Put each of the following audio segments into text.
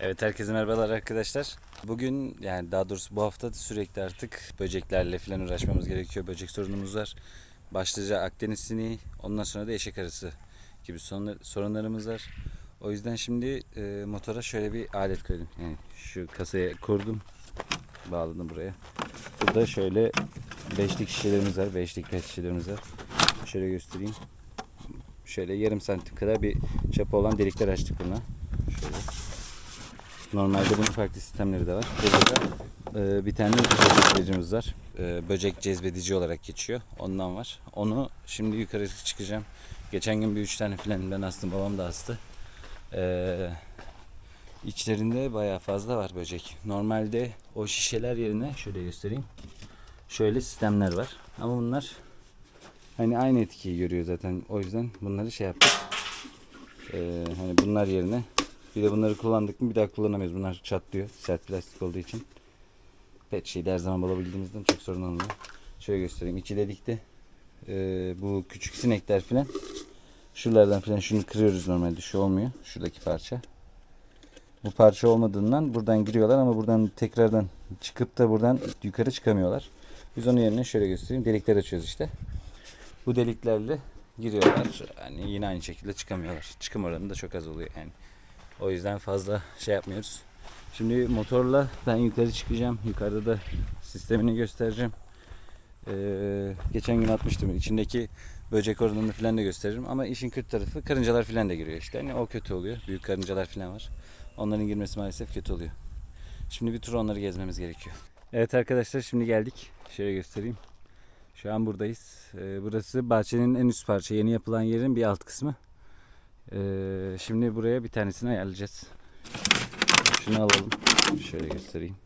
Evet herkese merhabalar arkadaşlar. Bugün yani daha doğrusu bu hafta sürekli artık böceklerle falan uğraşmamız gerekiyor. Böcek sorunumuz var. Başlıca Akdeniz sineği, ondan sonra da eşek arısı gibi sorunlar- sorunlarımız var. O yüzden şimdi e, motora şöyle bir alet koydum. Yani şu kasaya kurdum. Bağladım buraya. Burada şöyle beşlik şişelerimiz var. Beşlik pet şişelerimiz var. Şöyle göstereyim. Şöyle yarım santim kadar bir çapı olan delikler açtık buna. Normalde bunun farklı sistemleri de var. Burada da e, bir tane cezbedicimiz var. E, böcek cezbedici olarak geçiyor. Ondan var. Onu şimdi yukarı çıkacağım. Geçen gün bir üç tane falan ben astım. Babam da astı. E, içlerinde bayağı fazla var böcek. Normalde o şişeler yerine şöyle göstereyim. Şöyle sistemler var. Ama bunlar hani aynı etkiyi görüyor zaten. O yüzden bunları şey yaptık. E, hani bunlar yerine bir de bunları kullandık mı bir daha kullanamayız. Bunlar çatlıyor. Sert plastik olduğu için. Pet şeyi her zaman bulabildiğimizden çok sorun olmuyor. Şöyle göstereyim. İki delikte e, bu küçük sinekler filan şuralardan filan şunu kırıyoruz normalde. Şu olmuyor. Şuradaki parça. Bu parça olmadığından buradan giriyorlar ama buradan tekrardan çıkıp da buradan yukarı çıkamıyorlar. Biz onun yerine şöyle göstereyim. Delikler açıyoruz işte. Bu deliklerle giriyorlar. Yani yine aynı şekilde çıkamıyorlar. Çıkım oranı da çok az oluyor yani. O yüzden fazla şey yapmıyoruz. Şimdi motorla ben yukarı çıkacağım. Yukarıda da sistemini göstereceğim. Ee, geçen gün atmıştım. İçindeki böcek oranını falan da gösteririm. Ama işin kötü tarafı karıncalar falan da giriyor işte. Hani o kötü oluyor. Büyük karıncalar falan var. Onların girmesi maalesef kötü oluyor. Şimdi bir tur onları gezmemiz gerekiyor. Evet arkadaşlar şimdi geldik. Şöyle göstereyim. Şu an buradayız. Ee, burası bahçenin en üst parça. Yeni yapılan yerin bir alt kısmı. Ee, şimdi buraya bir tanesini ayarlayacağız. Şunu alalım. Şöyle göstereyim.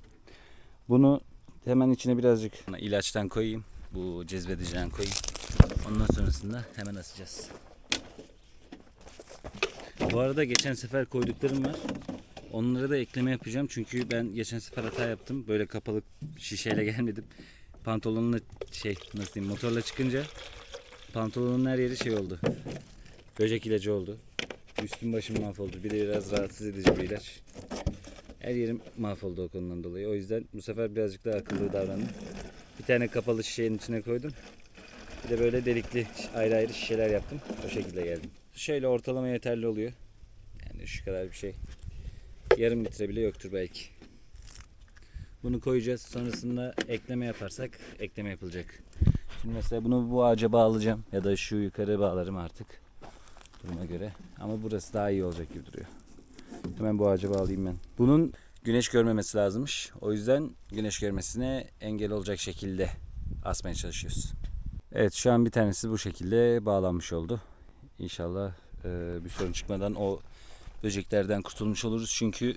Bunu hemen içine birazcık ilaçtan koyayım. Bu cezbediciden koyayım. Ondan sonrasında hemen asacağız. Bu arada geçen sefer koyduklarım var. Onlara da ekleme yapacağım. Çünkü ben geçen sefer hata yaptım. Böyle kapalı şişeyle gelmedim. Pantolonla şey nasıl diyeyim motorla çıkınca pantolonun her yeri şey oldu. Böcek ilacı oldu. Üstüm başım mahvoldu. Bir de biraz rahatsız edici bir ilaç. Her yerim mahvoldu o konudan dolayı. O yüzden bu sefer birazcık daha akıllı davrandım. Bir tane kapalı şişenin içine koydum. Bir de böyle delikli ayrı ayrı şişeler yaptım. O şekilde geldim. Şöyle ortalama yeterli oluyor. Yani şu kadar bir şey. Yarım litre bile yoktur belki. Bunu koyacağız. Sonrasında ekleme yaparsak ekleme yapılacak. Şimdi mesela bunu bu ağaca bağlayacağım. Ya da şu yukarı bağlarım artık duruma göre. Ama burası daha iyi olacak gibi duruyor. Hemen bu ağaca bağlayayım ben. Bunun güneş görmemesi lazımmış. O yüzden güneş görmesine engel olacak şekilde asmaya çalışıyoruz. Evet şu an bir tanesi bu şekilde bağlanmış oldu. İnşallah e, bir sorun çıkmadan o böceklerden kurtulmuş oluruz. Çünkü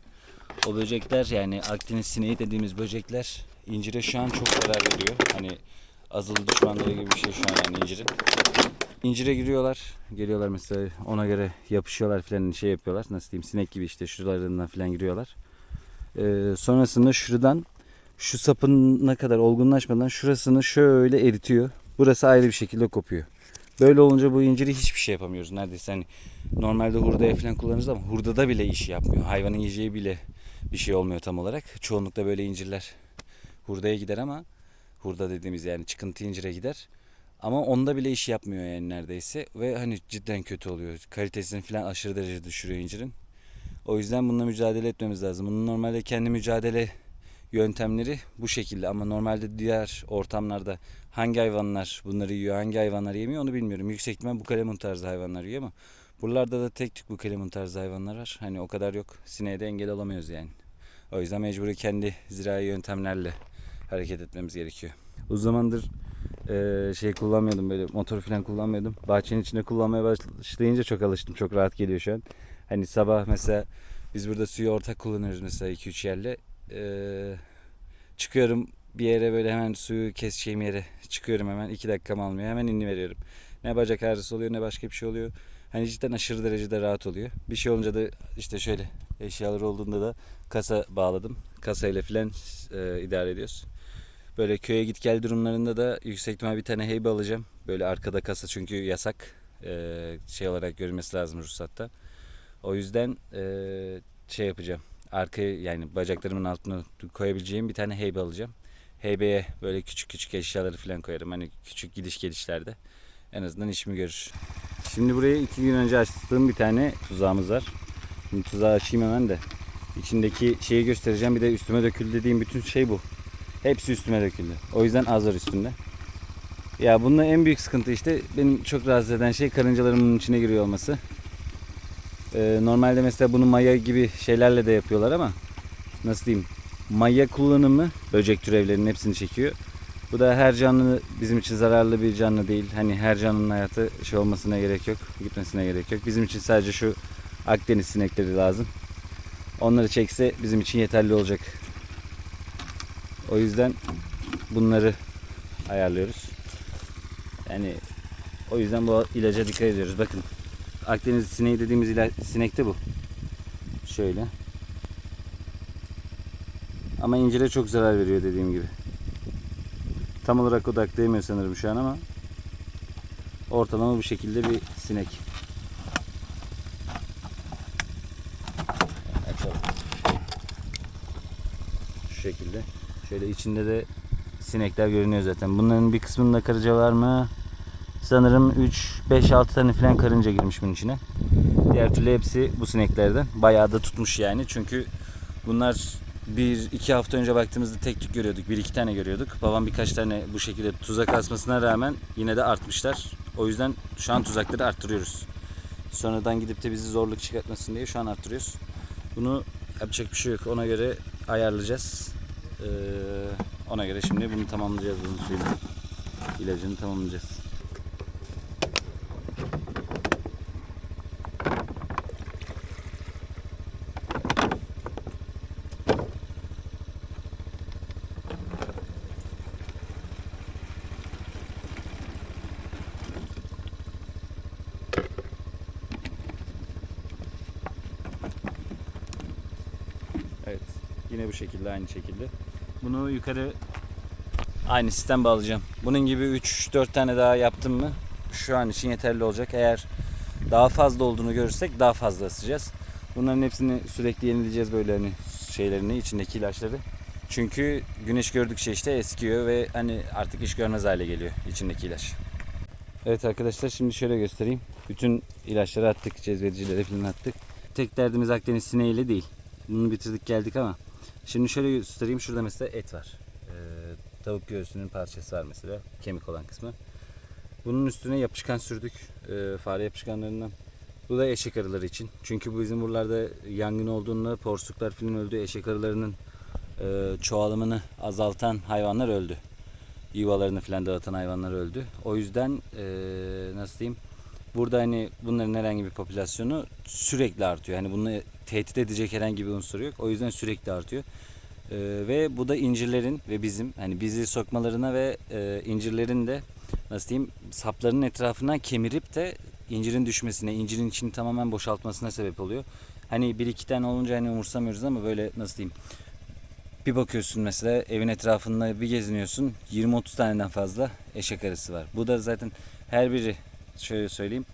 o böcekler yani Akdeniz sineği dediğimiz böcekler incire şu an çok zarar veriyor. Hani azılı düşmanları gibi bir şey şu an yani incirin. İncire giriyorlar. Geliyorlar mesela ona göre yapışıyorlar filan şey yapıyorlar. Nasıl diyeyim sinek gibi işte şuralarından filan giriyorlar. Ee, sonrasında şuradan şu sapına kadar olgunlaşmadan şurasını şöyle eritiyor. Burası ayrı bir şekilde kopuyor. Böyle olunca bu inciri hiçbir şey yapamıyoruz neredeyse. Hani normalde hurdaya falan kullanırız ama hurdada bile iş yapmıyor. Hayvanın yiyeceği bile bir şey olmuyor tam olarak. Çoğunlukla böyle incirler hurdaya gider ama hurda dediğimiz yani çıkıntı incire gider. Ama onda bile iş yapmıyor yani neredeyse ve hani cidden kötü oluyor. Kalitesini falan aşırı derece düşürüyor incirin. O yüzden bununla mücadele etmemiz lazım. Bunun normalde kendi mücadele yöntemleri bu şekilde ama normalde diğer ortamlarda hangi hayvanlar bunları yiyor, hangi hayvanlar yemiyor onu bilmiyorum. Yüksek ihtimal bu kalemun tarzı hayvanlar yiyor ama buralarda da tek tük bu kalemun tarzı hayvanlar var. Hani o kadar yok. Sineğe de engel olamıyoruz yani. O yüzden mecburi kendi zirai yöntemlerle hareket etmemiz gerekiyor. O zamandır eee, şey kullanmıyordum böyle motor falan kullanmıyordum. Bahçenin içinde kullanmaya başlayınca çok alıştım. Çok rahat geliyor şu an. Hani sabah mesela biz burada suyu ortak kullanıyoruz mesela 2-3 yerle. Eee, çıkıyorum bir yere böyle hemen suyu keseceğim yere çıkıyorum hemen 2 dakikam almıyor. Hemen inni veriyorum. Ne bacak ağrısı oluyor ne başka bir şey oluyor. Hani cidden aşırı derecede rahat oluyor. Bir şey olunca da işte şöyle eşyalar olduğunda da kasa bağladım. Kasayla filan eee, idare ediyoruz. Böyle köye git gel durumlarında da yüksek ihtimal bir tane heybe alacağım. Böyle arkada kasa çünkü yasak. Ee, şey olarak görülmesi lazım ruhsatta. O yüzden ee, şey yapacağım. arkaya yani bacaklarımın altına koyabileceğim bir tane heybe alacağım. Heybeye böyle küçük küçük eşyaları falan koyarım. Hani küçük gidiş gelişlerde. En azından işimi görür. Şimdi buraya iki gün önce açtığım bir tane tuzağımız var. Şimdi tuzağı açayım hemen de. İçindeki şeyi göstereceğim. Bir de üstüme döküldü dediğim bütün şey bu. Hepsi üstüme döküldü. O yüzden az var üstünde. Ya bunun en büyük sıkıntı işte benim çok rahatsız eden şey karıncalarımın içine giriyor olması. Ee, normalde mesela bunu maya gibi şeylerle de yapıyorlar ama nasıl diyeyim maya kullanımı böcek türevlerinin hepsini çekiyor. Bu da her canlı bizim için zararlı bir canlı değil. Hani her canlının hayatı şey olmasına gerek yok, gitmesine gerek yok. Bizim için sadece şu Akdeniz sinekleri lazım. Onları çekse bizim için yeterli olacak. O yüzden bunları ayarlıyoruz. Yani o yüzden bu ilaca dikkat ediyoruz. Bakın Akdeniz sineği dediğimiz ila- sinek de bu. Şöyle. Ama incire çok zarar veriyor dediğim gibi. Tam olarak odaklayamıyor sanırım şu an ama ortalama bu şekilde bir sinek. Açalım. Şu şekilde. Şöyle içinde de sinekler görünüyor zaten. Bunların bir kısmında karınca var mı? Sanırım 3 5 6 tane falan karınca girmiş bunun içine. Diğer türlü hepsi bu sineklerden. Bayağı da tutmuş yani. Çünkü bunlar bir iki hafta önce baktığımızda tek tük görüyorduk. Bir iki tane görüyorduk. Babam birkaç tane bu şekilde tuzak asmasına rağmen yine de artmışlar. O yüzden şu an tuzakları arttırıyoruz. Sonradan gidip de bizi zorluk çıkartmasın diye şu an arttırıyoruz. Bunu yapacak bir şey yok. Ona göre ayarlayacağız. Ee, ona göre şimdi bunu tamamlayacağız. Bunun suyunu, ilacını tamamlayacağız. Evet. Yine bu şekilde aynı şekilde. Bunu yukarı aynı sistem bağlayacağım. Bunun gibi 3-4 tane daha yaptım mı şu an için yeterli olacak. Eğer daha fazla olduğunu görürsek daha fazla asacağız. Bunların hepsini sürekli yenileyeceğiz böyle hani şeylerini, içindeki ilaçları. Çünkü güneş gördükçe işte eskiyor ve hani artık iş görmez hale geliyor içindeki ilaç. Evet arkadaşlar şimdi şöyle göstereyim. Bütün ilaçları attık, cezvedicilere falan attık. Tek derdimiz Akdeniz sineğiyle değil. Bunu bitirdik geldik ama. Şimdi şöyle göstereyim. Şurada mesela et var. Ee, tavuk göğsünün parçası var mesela. Kemik olan kısmı. Bunun üstüne yapışkan sürdük. Ee, fare yapışkanlarından. Bu da eşek arıları için. Çünkü bu bizim buralarda yangın olduğunda porsuklar falan öldü. Eşek arılarının e, çoğalımını azaltan hayvanlar öldü. Yuvalarını falan dağıtan hayvanlar öldü. O yüzden e, nasıl diyeyim? Burada hani bunların herhangi bir popülasyonu sürekli artıyor. Hani bunu tehdit edecek herhangi bir unsur yok. O yüzden sürekli artıyor. Ee, ve bu da incirlerin ve bizim hani bizi sokmalarına ve e, incirlerin de nasıl diyeyim saplarının etrafına kemirip de incirin düşmesine, incirin içini tamamen boşaltmasına sebep oluyor. Hani bir iki tane olunca hani umursamıyoruz ama böyle nasıl diyeyim bir bakıyorsun mesela evin etrafında bir geziniyorsun 20-30 taneden fazla eşek arısı var. Bu da zaten her biri şöyle söyleyeyim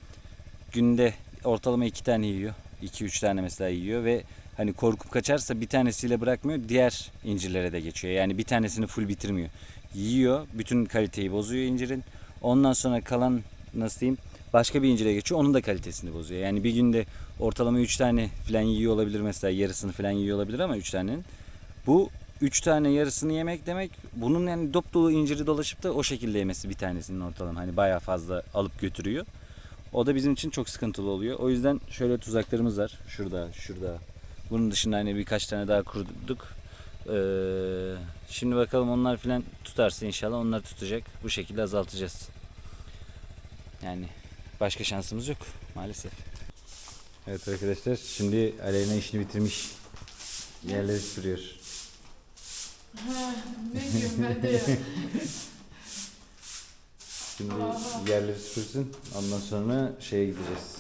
günde ortalama iki tane yiyor. 2-3 tane mesela yiyor ve hani korkup kaçarsa bir tanesiyle bırakmıyor diğer incirlere de geçiyor. Yani bir tanesini full bitirmiyor. Yiyor bütün kaliteyi bozuyor incirin. Ondan sonra kalan nasıl diyeyim başka bir incire geçiyor onun da kalitesini bozuyor. Yani bir günde ortalama 3 tane falan yiyor olabilir mesela yarısını falan yiyor olabilir ama 3 tanenin. Bu 3 tane yarısını yemek demek bunun yani dop dolu inciri dolaşıp da o şekilde yemesi bir tanesinin ortalama hani bayağı fazla alıp götürüyor. O da bizim için çok sıkıntılı oluyor. O yüzden şöyle tuzaklarımız var. Şurada, şurada. Bunun dışında hani birkaç tane daha kurduk. Ee, şimdi bakalım onlar filan tutarsa inşallah onlar tutacak. Bu şekilde azaltacağız. Yani başka şansımız yok maalesef. Evet arkadaşlar şimdi Aleyna işini bitirmiş. Yerleri sürüyor. Ne ya. Şimdi yerleri süpürsün. Ondan sonra şeye gideceğiz.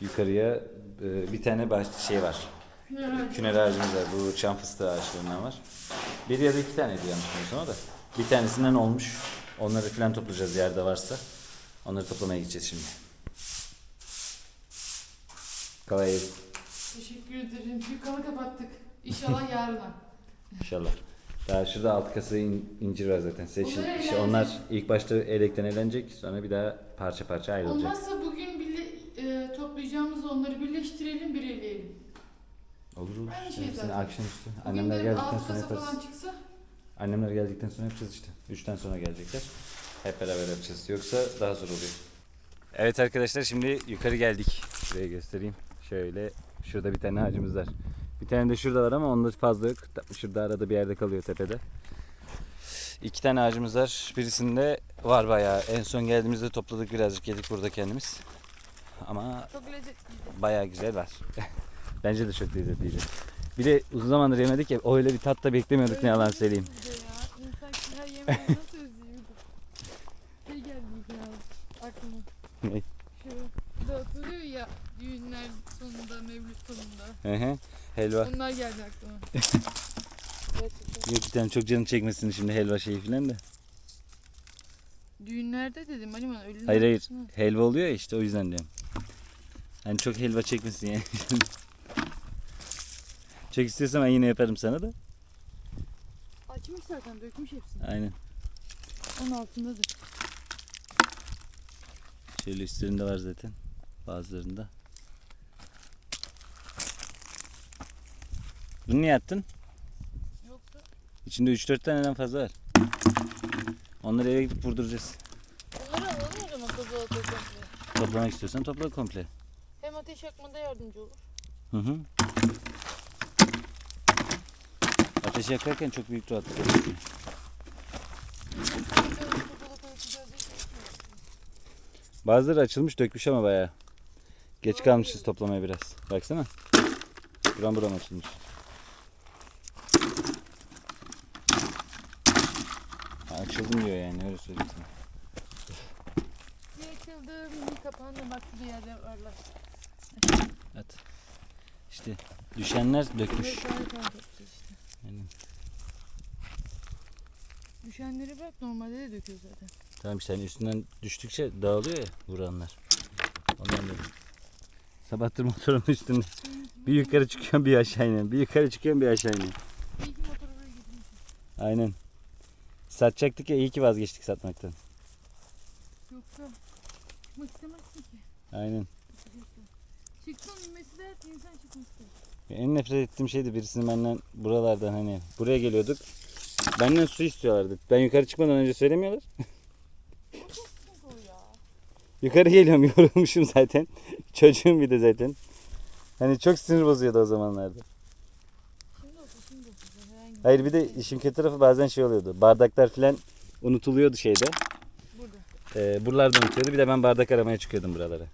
Yukarıya e, bir tane baş şey var. Küner ağacımız var. Bu çam fıstığı ağaçlarından var. Bir ya da iki tane yanlış bilmiyorsam o da. Bir tanesinden olmuş. Onları falan toplayacağız yerde varsa. Onları toplamaya gideceğiz şimdi. Kolay gelsin. Teşekkür ederim. Dükkanı kapattık. İnşallah yarına. İnşallah. Daha şurada alt kasa in- incir var zaten. Onları İşte eğlenecek. onlar ilk başta elekten eğlenecek. Sonra bir daha parça parça ayrılacak. Olmazsa bugün birle, e, toplayacağımız onları birleştirelim bir eleyelim. Olur olur. Aynı şey Hepsini zaten. akşamüstü. Bugün Annemler de geldikten altı sonra kasa yaparız. falan çıksa Annemler geldikten sonra yapacağız işte. Üçten sonra gelecekler. Hep beraber yapacağız. Yoksa daha zor oluyor. Evet arkadaşlar şimdi yukarı geldik. Şuraya göstereyim. Şöyle şurada bir tane ağacımız var. Bir tane de şurada var ama onda fazla yok. Şurada arada bir yerde kalıyor tepede. İki tane ağacımız var. Birisinde var bayağı. En son geldiğimizde topladık birazcık yedik burada kendimiz. Ama çok bayağı güzel var. Bence de çok lezzetliydi. Bir de uzun zamandır yemedik ya öyle bir tat da beklemiyorduk ne yalan söyleyeyim. Ya. İnsan her yemeği nasıl özlüyordu. Şey geldi ya aklıma. Ne? Şu da atılıyor ya düğünler sonunda, mevlüt sonunda. Hı hı. Helva. Onlar geldi aklıma. Gerçekten. Yok bir tane çok canı çekmesin şimdi helva şeyi filan da. Düğünlerde dedim Aliman ölünün Hayır hayır. arkasına. Helva oluyor ya işte o yüzden diyorum. Hani çok helva çekmesin yani. çok istiyorsan ben yine yaparım sana da. Açmış zaten dökmüş hepsini. Aynen. Onun altındadır. Şöyle üstlerinde var zaten. Bazılarında. Bunu niye attın? Yoksa İçinde 3-4 taneden fazla var. Onları eve gidip vurduracağız. bunları alalım o zaman kozu komple. Toplamak istiyorsan topla komple. Hem ateş yakmada yardımcı olur. Hı hı. Ateş yakarken çok büyük rahatlık oluyor. Bazıları açılmış dökmüş ama bayağı. Geç kalmışız toplamaya biraz. Baksana. Buram buram açılmış. Ha, Açıldım diyor yani öyle söyleyeyim sana. Bir açıldı, bir kapandı. Bak şurada yerde varlar. At. İşte düşenler dökmüş. Evet, toplayacağız işte. Aynen. Düşenleri bırak normalde de döküyor zaten. Tamam işte hani üstünden düştükçe dağılıyor ya vuranlar. Ondan dedim. Sabahtır motorun üstünde. Bir yukarı çıkıyorum bir aşağı iniyorum. Bir yukarı çıkıyorum bir aşağı iniyorum. İyi ki motoru buraya getirmişim. Aynen. Satacaktık ya iyi ki vazgeçtik satmaktan. Yoksa istemezsin ki. Aynen. Çıksın inmesi dert insan ister. En nefret ettiğim şeydi birisinin benden buralardan hani buraya geliyorduk. Benden su istiyorlardı. Ben yukarı çıkmadan önce söylemiyorlar. Yukarı geliyorum yorulmuşum zaten. Çocuğum bir de zaten. Hani çok sinir bozuyordu o zamanlarda. Şimdi olsun şimdi olsun. Herhangi Hayır bir de işin kötü tarafı bazen şey oluyordu. Bardaklar falan unutuluyordu şeyde. Burada. Ee, buralarda unutuyordu. Bir de ben bardak aramaya çıkıyordum buralara.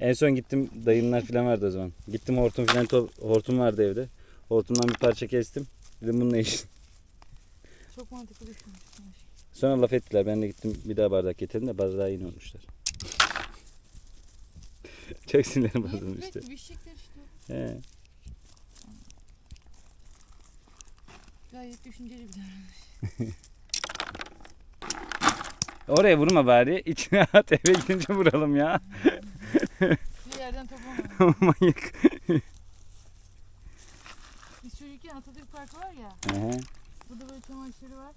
En son gittim dayımlar falan vardı o zaman. Gittim hortum falan to- hortum vardı evde. Hortumdan bir parça kestim. Dedim bununla iş. Çok mantıklı düşünmüşsün. Sonra laf ettiler. Ben de gittim bir daha bardak getirdim de bardağı yine unutmuşlar. Çok sinirim bozulmuştu. Düşecekler işte. He. Gayet düşünceli bir davranış. Oraya vurma bari. İçine at eve gidince vuralım ya. Bir yerden toplamadım. Manyak. Biz çocukken Atatürk Parkı var ya. Hı hı. Burada böyle çamaşırı var.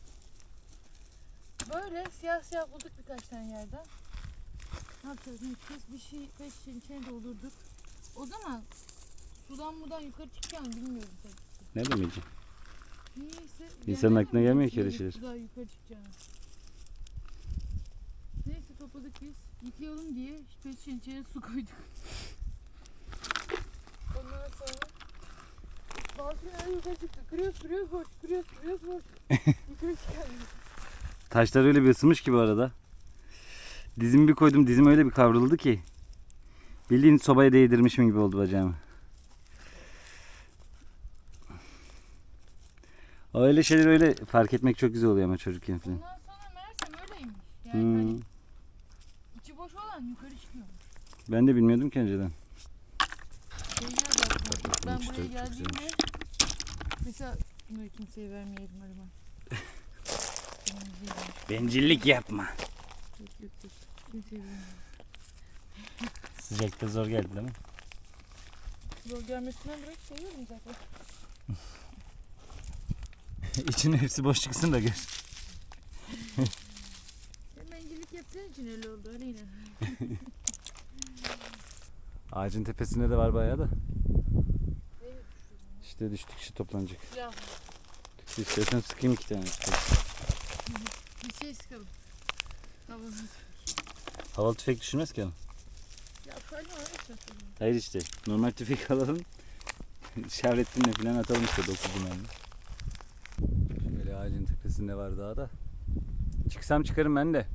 Böyle siyah siyah bulduk birkaç tane yerden. Ne yapacağız? Yapacağız? Bir şey beş şeyin içine doldurduk. O zaman sudan mudan yukarı çıkacağını bilmiyorum tabii. Ne demeyeceğim? Niyeyse. İnsanın aklına mi gelmiyor ki öyle şeyler. Suda yukarı çıkacağını. Neyse topladık biz. Yıkayalım diye pet şişenin içine su koyduk. Ondan sonra günler yukarı çıktı. Kırıyoruz kırıyoruz boş. Kırıyoruz kırıyoruz boş. yukarı çıkardık. Taşlar öyle bir ısınmış ki bu arada. Dizimi bir koydum dizim öyle bir kavruldu ki. Bildiğin sobaya değdirmişim gibi oldu bacağımı. Öyle şeyler öyle fark etmek çok güzel oluyor ama çocukken falan. Ondan sonra meğersem öyleymiş. Yani Hmm. hani içi boş olan yukarı çıkıyormuş. Ben de bilmiyordum ki önceden. Zaten. Ben buraya çok geldiğimde mesela bunları kimseye vermeyelim. Temizleyelim. Bencillik yapma. Yok yok yok. Kimseye vermeyelim. Sıcakta zor geldi değil mi? Zor gelmesinden bırak seviyorum zaten. İçinin hepsi boş çıksın da gör. Hemencilik yaptığın için öyle oldu Aleyna. Ağacın tepesinde de var bayağı da. İşte düştükçe toplanacak. Ya İstiyorsan sıkayım iki tane. bir şey sıkalım. Tamam. Havalı tüfek düşürmez ki ama. Ya kalma öyle. Hayır işte. Normal tüfek alalım. Şavrettinle falan atalım işte 9 mermi. Tepesinde var daha da. Çıksam çıkarım ben de.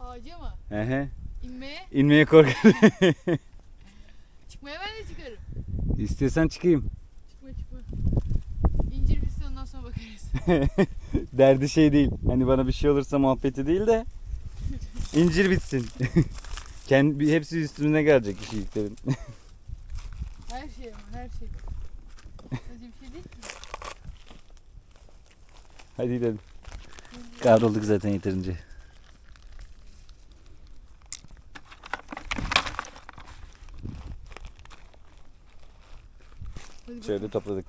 Ağaca mı? Ehe. İnmeye? İnmeye korkarım. Çıkmaya ben de çıkarım. İstiyorsan çıkayım. Çıkma çıkma. İncir bitsin ondan sonra bakarız. Derdi şey değil. Hani bana bir şey olursa muhabbeti değil de incir bitsin. Kendi hepsi üstüne gelecek kişiliklerin. Her şey ama her şey. Öyle bir şey değil ki. Hadi gidelim. Kahrolduk zaten yeterince. Şöyle topladık.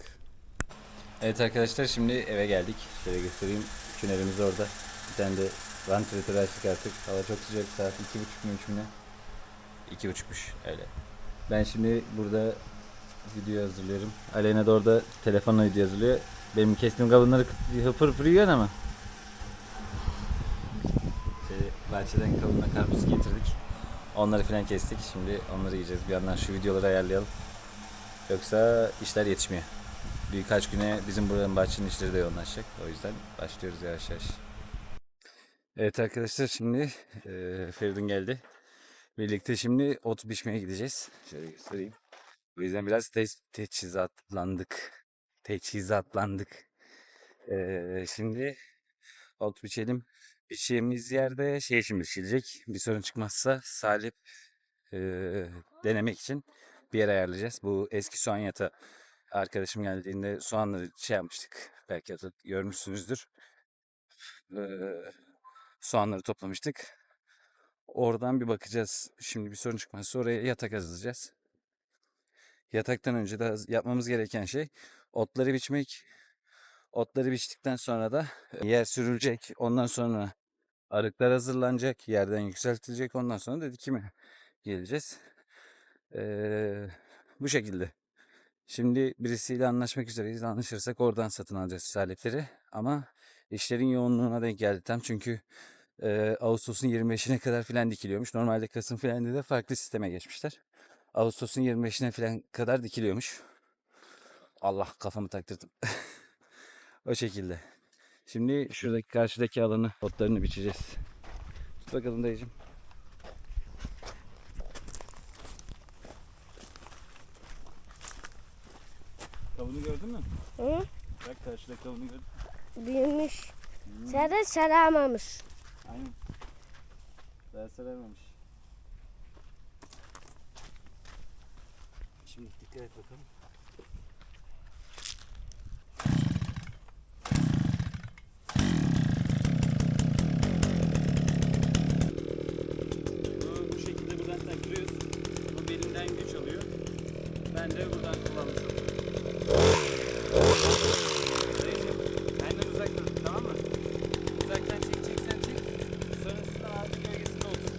Evet arkadaşlar şimdi eve geldik. Şöyle göstereyim. Tünelimiz orada. Bir tane de vantilatör açtık artık. Hava çok sıcak. Saat iki buçuk mu üç mü ne? İki buçukmuş öyle. Ben şimdi burada video hazırlıyorum. Aleyna da orada telefonla video hazırlıyor. Benim kestiğim kavunları kıt- hıpır hıpır yiyorsun ama. Şöyle bahçeden kavunla karpuz getirdik. Onları falan kestik. Şimdi onları yiyeceğiz. Bir yandan şu videoları ayarlayalım. Yoksa işler yetişmiyor. Birkaç güne bizim buranın bahçenin işleri de yoğunlaşacak. O yüzden başlıyoruz yavaş yavaş. Evet arkadaşlar şimdi eee Feridun geldi. Birlikte şimdi ot biçmeye gideceğiz. Şöyle göstereyim. O yüzden biraz te- teçhizatlandık. Teçhizatlandık. Eee, şimdi ot biçelim. Biçeceğimiz yerde şey için biçilecek. Bir sorun çıkmazsa salip eee, denemek için bir yer ayarlayacağız. Bu eski soğan yatağı arkadaşım geldiğinde soğanları şey yapmıştık. Belki görmüşsünüzdür. Ee, soğanları toplamıştık. Oradan bir bakacağız. Şimdi bir sorun çıkmazsa oraya yatak hazırlayacağız. Yataktan önce de yapmamız gereken şey otları biçmek. Otları biçtikten sonra da yer sürülecek. Ondan sonra arıklar hazırlanacak. Yerden yükseltilecek. Ondan sonra da dikime geleceğiz. Ee, bu şekilde. Şimdi birisiyle anlaşmak üzereyiz. Anlaşırsak oradan satın alacağız aletleri. Ama işlerin yoğunluğuna denk geldi tam. Çünkü e, Ağustos'un 25'ine kadar filan dikiliyormuş. Normalde Kasım filan de farklı sisteme geçmişler. Ağustos'un 25'ine filan kadar dikiliyormuş. Allah kafamı taktırdım. o şekilde. Şimdi şuradaki karşıdaki alanı otlarını biçeceğiz. Tut bakalım dayıcım. Kavunu gördün mü? Hı? Bak karşıda kavunu gördün. Büyümüş. Sarı saramamış. Aynen. Daha saramamış. Şimdi dikkat et bakalım. Bunu bu şekilde buradan taktırıyoruz. O belinden güç alıyor. De buradan kullanmış oluyorum. Dayıcım, benden uzak dur tamam mı? Uzaktan çekeceksen çek. Sonrasında ağacın gölgesinde otur.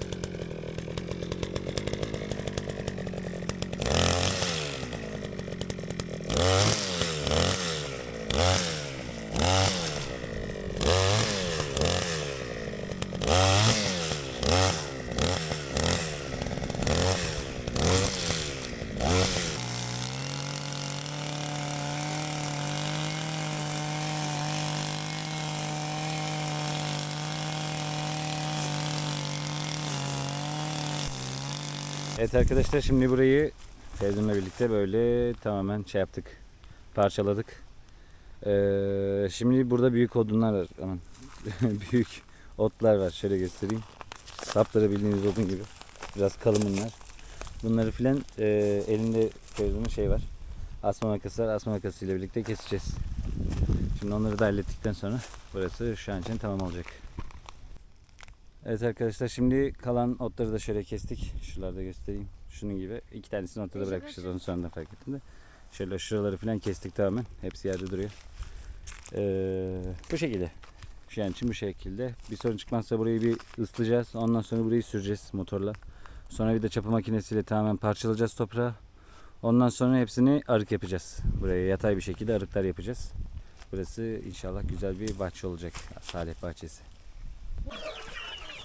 Evet arkadaşlar şimdi burayı Feridun'la birlikte böyle tamamen şey yaptık. Parçaladık. Ee, şimdi burada büyük odunlar var. Aman. büyük otlar var. Şöyle göstereyim. Sapları bildiğiniz odun gibi. Biraz kalın bunlar. Bunları filan e, elinde Feridun'un şey var. Asma makası var. Asma makasıyla birlikte keseceğiz. Şimdi onları da hallettikten sonra burası şu an için tamam olacak. Evet arkadaşlar şimdi kalan otları da şöyle kestik. Şuralarda göstereyim. Şunun gibi. iki tanesini ortada bırakmışız onu sonra da fark ettim de. Şöyle şuraları falan kestik tamamen. Hepsi yerde duruyor. Ee, bu şekilde. Şu an için bu şekilde. Bir sorun çıkmazsa burayı bir ıslayacağız. Ondan sonra burayı süreceğiz motorla. Sonra bir de çapa makinesiyle tamamen parçalayacağız toprağı. Ondan sonra hepsini arık yapacağız. Buraya yatay bir şekilde arıklar yapacağız. Burası inşallah güzel bir bahçe olacak. Salih bahçesi.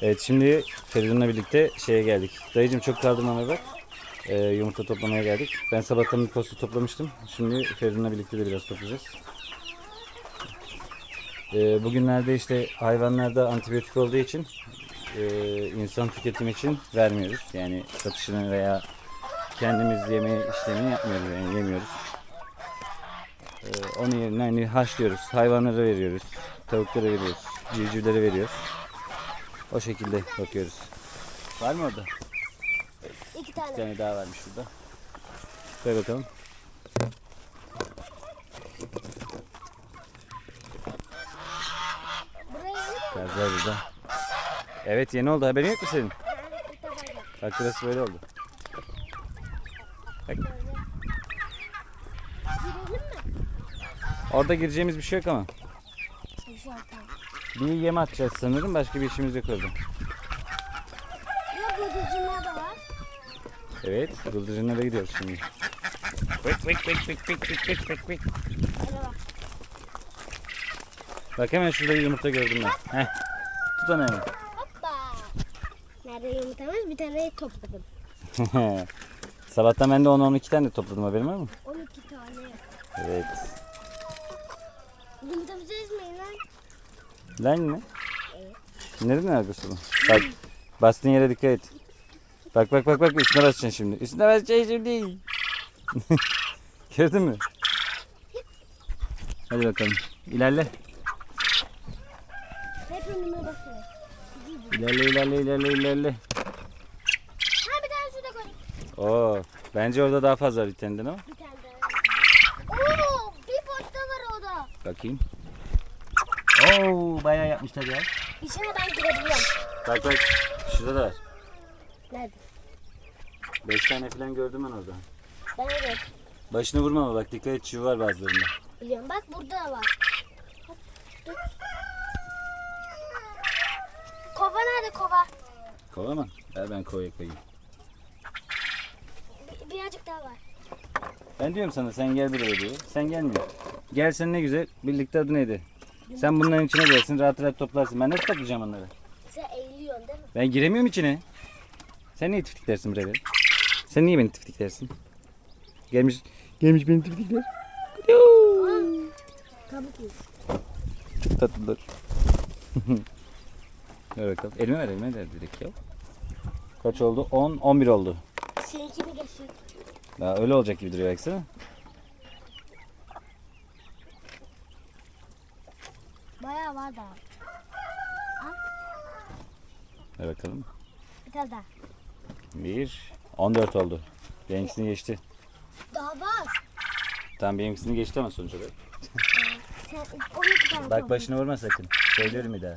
Evet şimdi Feridun'la birlikte şeye geldik. Dayıcım çok kaldım ama bak. Ee, yumurta toplamaya geldik. Ben sabahtan bir posta toplamıştım. Şimdi Feridun'la birlikte de biraz toplayacağız. Ee, bugünlerde işte hayvanlarda antibiyotik olduğu için e, insan tüketimi için vermiyoruz. Yani satışını veya kendimiz yeme işlemini yapmıyoruz yani yemiyoruz. Ee, onun yerine hani haşlıyoruz. Hayvanlara veriyoruz. Tavuklara veriyoruz. Civcivlere veriyoruz. O şekilde bakıyoruz. Var mı orada? İki Bir tane. tane daha varmış burada. Koy bakalım. Gazlar burada. Evet yeni oldu. Haberin yok mu senin? Bak burası böyle oldu. Bak. Girelim mi? Orada gireceğimiz bir şey yok ama. Bir şey. Bir yem atacağız sanırım. Başka bir işimiz yok orada. Ya bıldırcınlar da var. Evet. Bıldırcınlara gidiyoruz şimdi. Vık vık vık vık vık vık vık vık vık. Hadi bak. Hemen şurada bir yumurta gördüm ben. Heh. Tut onu hemen. Hoppa. Nerede yumurtamız? Bir tane topladım. Sabahtan ben de 10-12 tane topladım haberin var mı? 12 tane. Evet. Lan mi? Nereden algısı bu? Bak bastığın yere dikkat et. Bak bak bak bak üstüne basacaksın şimdi. Üstüne basacaksın şimdi. Gördün mü? Hadi bakalım. İlerle. Hep önüme bakıyor. İlerle ilerle ilerle ilerle. Ha bir tane şurada koy. Oo, bence orada daha fazla var bir tane de ama. Bir tane daha. Oo, bir posta var orada. Bakayım. Oo, bayağı yapmışlar ya. İçine ben girebiliyorum. Bak bak. Şurada da var. Nerede? 5 tane falan gördüm ben orada. Ben evet. Başını vurma ama bak dikkat et çivi var bazılarında. Biliyorum. Bak burada da var. Hop, dur. Kova nerede kova? Kova mı? Ver ben kovaya koyayım. Bir, birazcık daha var. Ben diyorum sana sen gel buraya diyor. Sen gelmiyor. Gelsen ne güzel. Birlikte adı neydi? Sen bunların içine gelsin rahat rahat toplarsın. Ben nasıl toplayacağım onları? Sen eğiliyorsun değil mi? Ben giremiyorum içine. Sen niye tiftiklersin buraya? be? Sen niye beni tiftiklersin? Gelmiş gelmiş beni tiftikler. Kabuk yiyor. Çok tatlılar. ver bakalım. Elime ver elime ver direkt ya. Kaç oldu? 10, 11 oldu. Seninkini geçsin. Daha öyle olacak gibi duruyor baksana. Bayağı var daha. Ver bakalım. Bir tane daha. 1, 14 oldu. Benimkisini geçti. Daha var. Tamam benimkisini geçti ama sonuç olarak. Sen 12 tane Bak başına vurma sakın. Söylüyorum bir daha.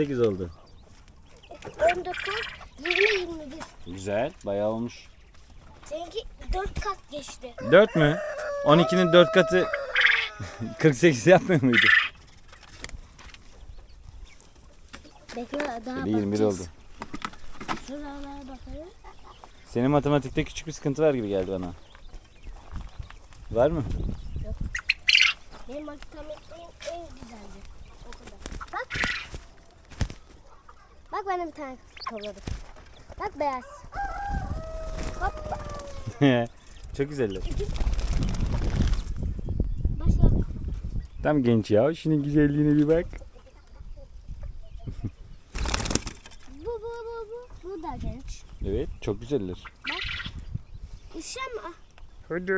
18 oldu. 14 kat. 20 21. Güzel. Bayağı olmuş. Seninki 4 kat geçti. 4 mü? 12'nin 4 katı 48 yapmıyor muydu? Bekle daha Şöyle 21 bakacağız. oldu. Şuralara bakalım. Senin matematikte küçük bir sıkıntı var gibi geldi bana. Var mı? Benim matematiğim en güzeldi. O kadar. Bak. Bak ben de bir tane topladım. Bak beyaz. Hop. Çok güzeller. Başka. Tam genç ya. Şunun güzelliğine bir bak. Bu bu bu bu. Bu da genç. Evet, çok güzeller. İşte mi? Hadi.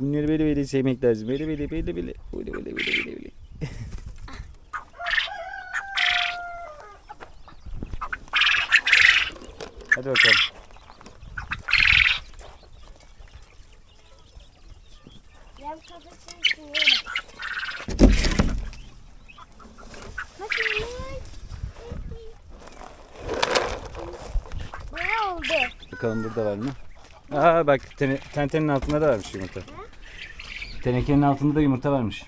Bunları böyle böyle sevmek lazım. Böyle böyle böyle böyle. Böyle böyle böyle böyle böyle. Hadi bakalım. Yem kafasını sınıyorum. Bakın. Ne oldu? Bakalım burada var mı? Aa bak tene, tentenin altında da varmış yumurta. Tenekenin altında da yumurta varmış.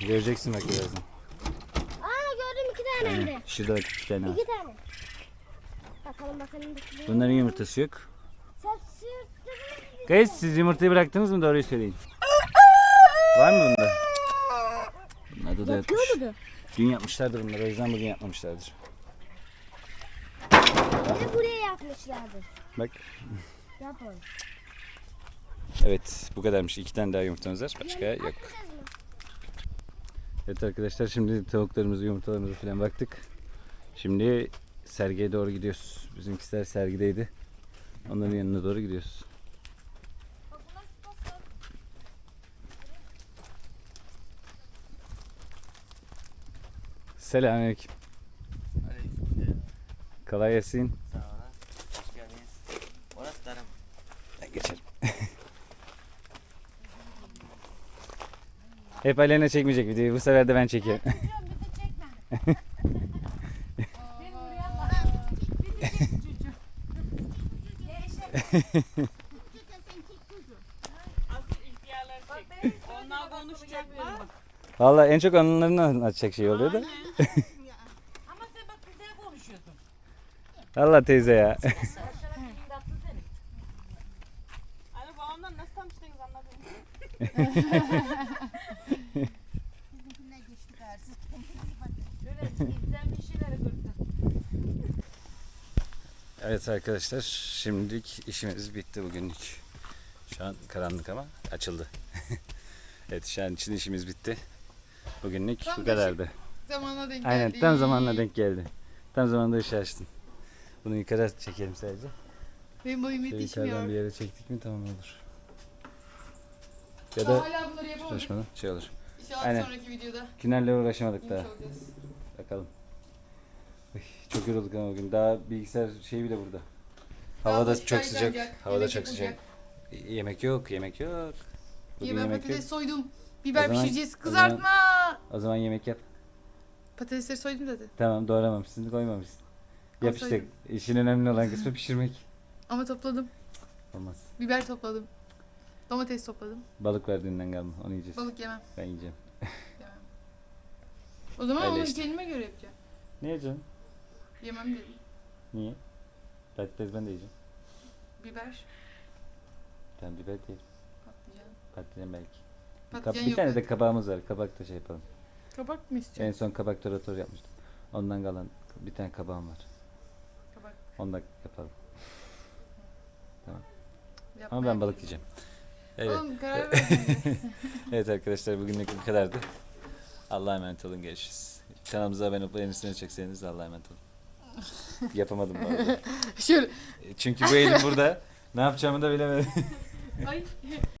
Göreceksin bak birazdan. Aa gördüm iki tane hem de. Şurada bak iki tane var. İki tane. Bunların yumurtası yok. Guys siz yumurtayı bıraktınız mı doğruyu söyleyin. Var mı bunda? Bunlarda da yatmış. Yapıyor mu Dün yapmışlardır bunları o yüzden bugün yapmamışlardır. De buraya yapmışlardı. Bak. Yapalım. Evet bu kadarmış. İki tane daha yumurtamız var. Başka yok. Evet arkadaşlar şimdi tavuklarımızı yumurtalarımızı falan baktık. Şimdi sergiye doğru gidiyoruz. Bizimkiler sergideydi. Onların yanına doğru gidiyoruz. Selamünaleyküm. Kolay gelsin. Sağ olun. Hoş geldiniz. Orası tarım. Geçelim. Hep Alena çekmeyecek videoyu. Bu sefer de ben çekiyorum. Onlar konuşacaklar. Valla en çok onların anlatacak şey oluyor da. Ama sen bak güzel konuşuyorsun. Valla teyze ya. Hani babamdan nasıl tanıştınız anladın mı? Şöyle izlen bir şeyler görsün. Evet arkadaşlar şimdilik işimiz bitti bugünlük. Şu an karanlık ama açıldı. evet şu an için işimiz bitti. Bugünlük Tam bu da kadardı. Zamanla denk Aynen geldi. tam zamanla denk geldi. Tam zamanında ışığı açtın. Bunu yukarı çekelim sadece. Benim boyum Şöyle yukarıdan yetişmiyor. bir yere çektik mi tamam olur. Ya Daha da hala bunları yapamadık. çalışmadan şey olur. İnşallah Aynen. sonraki videoda Günlerle uğraşamadık daha. Bakalım. Çok yorulduk ama bugün. Daha bilgisayar şeyi bile burada. Hava da çok sıcak. Hava da çok sıcak. Yemek yok, yemek yok. Bugün ben yemek yok. patates soydum. Biber zaman- pişireceğiz. o zaman- Kızartma. O zaman yemek yap. Patatesleri soydum dedi. Tamam doğramamışsın, koymamışsın. Yap işte. Olsaydı. İşin önemli olan kısmı pişirmek. Ama topladım. Olmaz. Biber topladım. Domates topladım. Balık var dünden kalma. Onu yiyeceğiz. Balık yemem. Ben yiyeceğim. O zaman Öyle onu işte. kendime göre yapacağım. Niye canım? Yemem dedim. Niye? Patates ben de yiyeceğim. Biber, Tamam biber değil. patlıcan. Patlıcan belki. Kap- Patlıcan bir yok. tane de kabağımız var. Kabak da şey yapalım. Kabak mı En istiyorsun? son kabak toratör yapmıştım. Ondan kalan bir tane kabağım var. Kabak. Onu da yapalım. Yapmaya Ama ben balık yiyeceğim. Evet. Oğlum karar ver. Evet arkadaşlar bugünlük bu kadardı. Allah'a emanet olun görüşürüz. Kanalımıza abone olup beğenirseniz çok seviniriz. Allah'a emanet olun. Yapamadım bu arada. Şöyle. Çünkü bu elim burada. Ne yapacağımı da bilemedim. Ay.